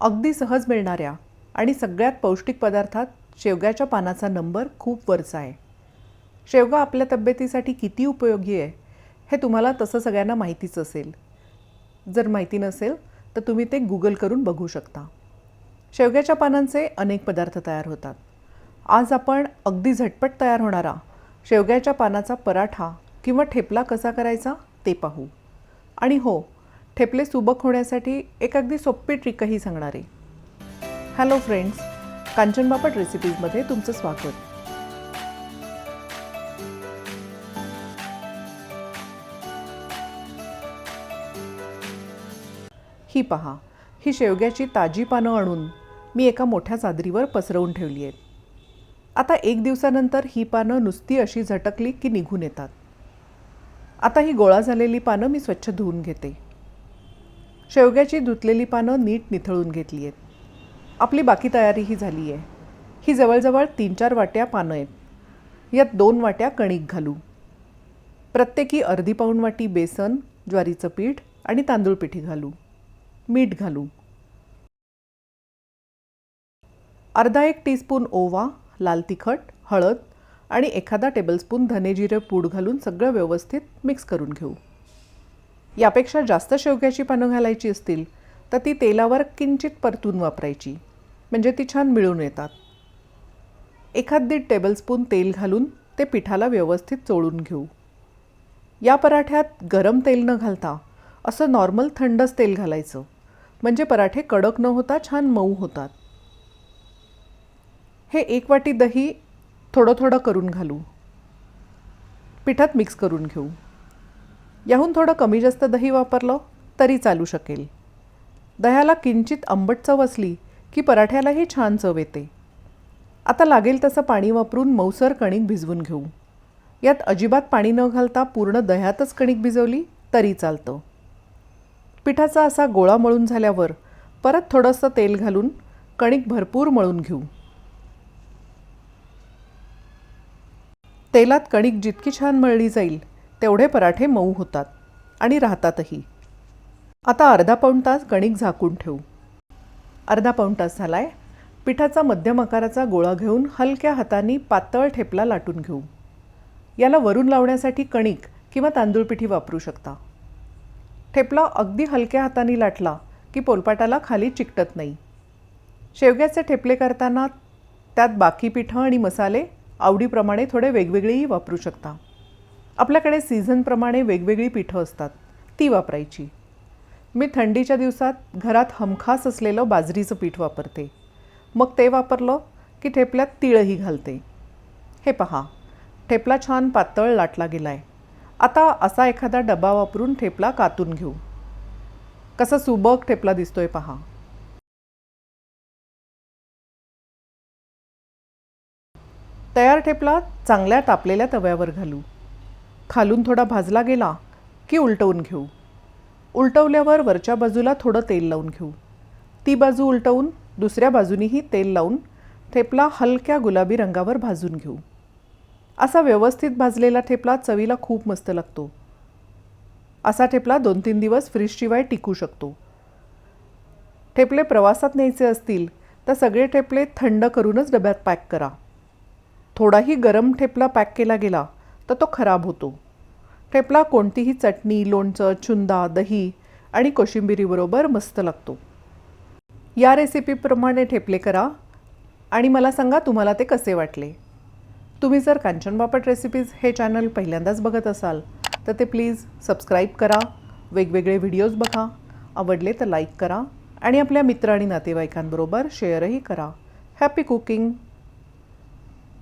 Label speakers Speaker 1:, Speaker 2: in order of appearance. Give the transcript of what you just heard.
Speaker 1: अगदी सहज मिळणाऱ्या आणि सगळ्यात पौष्टिक पदार्थात शेवग्याच्या पानाचा नंबर खूप वरचा आहे. शेवगा आपल्या तब्येतीसाठी किती उपयोगी आहे हे तुम्हाला तसं सगळ्यांना माहितीच असेल. जर माहिती नसेल तर तुम्ही ते गुगल करून बघू शकता. शेवग्याच्या पानांचे अनेक पदार्थ तयार होतात. आज आपण अगदी झटपट तयार होणारा शेवग्याच्या पानाचा पराठा किंवा ठेपला कसा करायचा ते पाहू. आणि हो ठेपले सुबक होण्यासाठी एक अगदी सोपी ट्रिकही सांगणार. आहे हॅलो फ्रेंड्स कांचन बापट रेसिपीजमध्ये तुमचं स्वागत. ही पहा ही शेवग्याची ताजी पानं आणून मी एका मोठ्या चादरीवर पसरवून ठेवली आहेत. आता एक दिवसानंतर ही पानं नुसती अशी झटकली की निघून येतात. आता ही गोळा झालेली पानं मी स्वच्छ धुवून घेते. शेवग्याची धुतलेली पानं नीट निथळून घेतली आहेत. आपली बाकी तयारीही झाली आहे ही जवळजवळ तीन चार वाट्या पानं आहेत. यात दोन वाट्या कणिक घालू. प्रत्येकी अर्धी पाऊण वाटी बेसन ज्वारीचं पीठ आणि तांदूळ पिठी घालू. मीठ घालू. अर्धा एक टीस्पून ओवा लाल तिखट हळद आणि एखादा टेबलस्पून धनेजिरे पूड घालून सगळं व्यवस्थित मिक्स करून घेऊ. यापेक्षा जास्त शेवग्याची पानं घालायची असतील तर ती तेलावर किंचित परतून वापरायची. म्हणजे ती छान मिळून येतात. एखाद दीड टेबलस्पून तेल घालून ते पिठाला व्यवस्थित चोळून घेऊ. या पराठ्यात गरम तेल न घालता असं नॉर्मल थंडच तेल घालायचं. म्हणजे पराठे कडक न होता छान मऊ होतात. हे एक वाटी दही थोडं थोडं करून घालू. पिठात मिक्स करून घेऊ. याहून थोडं कमी जास्त दही वापरलं तरी चालू शकेल. दह्याला किंचित आंबट चव असली की पराठ्यालाही छान चव येते. आता लागेल तसं पाणी वापरून मऊसर कणिक भिजवून घेऊ. यात अजिबात पाणी न घालता पूर्ण दह्यातच कणिक भिजवली तरी चालतं. पिठाचा असा गोळा मळून झाल्यावर परत थोडंसं तेल घालून कणिक भरपूर मळून घेऊ. तेलात कणिक जितकी छान मळली जाईल तेवढे पराठे मऊ होतात आणि राहतातही. आता अर्धा पाऊण तास कणिक झाकून ठेवू. अर्धा पाऊण तास झालाय. पिठाचा मध्यम आकाराचा गोळा घेऊन हलक्या हाताने पातळ ठेपला लाटून घेऊ. याला वरून लावण्यासाठी कणिक किंवा तांदूळ पिठी वापरू शकता. ठेपला अगदी हलक्या हाताने लाटला की पोलपाटाला खाली चिकटत नाही. शेवग्याचे ठेपले करताना त्यात बाकी पिठं आणि मसाले आवडीप्रमाणे थोडे वेगवेगळेही वापरू शकता. आपल्याकडे सीझनप्रमाणे वेगवेगळी पिठं असतात. ती वापरायची. मी थंडीच्या दिवसात घरात हमखास असलेलं बाजरीचं पीठ वापरते. मग ते वापरलं की ठेपल्यात तिळही घालते. हे पहा ठेपला छान पातळ लाटला गेला आहे आता असा एखादा डबा वापरून ठेपला कातून घेऊ. कसा सुबक ठेपला दिसतोय पहा. तयार ठेपला चांगल्या तापलेल्या तव्यावर घालू. खालून थोडा भाजला गेला की उलटवून घेऊ. उलटवल्यावर वरच्या बाजूला थोडं तेल लावून घेऊ. ती बाजू उलटवून दुसऱ्या बाजूनीही तेल लावून ठेपला हलक्या गुलाबी रंगावर भाजून घेऊ. असा व्यवस्थित भाजलेला ठेपला चवीला खूप मस्त लागतो. असा ठेपला दोन तीन दिवस फ्रीजशिवाय टिकू शकतो. ठेपले प्रवासात न्यायचे असतील तर सगळे ठेपले थंड करूनच डब्यात पॅक करा. थोडाही गरम ठेपला पॅक केला गेला तर तो खराब होतो. ठेपला कोणतीही चटणी लोणचं चुंदा दही आणि कोशिंबिरीबरोबर मस्त लागतो. या रेसिपीप्रमाणे ठेपले करा आणि मला सांगा तुम्हाला ते कसे वाटले. तुम्ही जर कांचन बापट रेसिपीज हे चॅनल पहिल्यांदाच बघत असाल तर ते प्लीज सबस्क्राईब करा वेगवेगळे व्हिडिओज बघा आवडले तर लाईक करा आणि आपल्या मित्र आणि नातेवाईकांबरोबर शेअरही करा. Happy cooking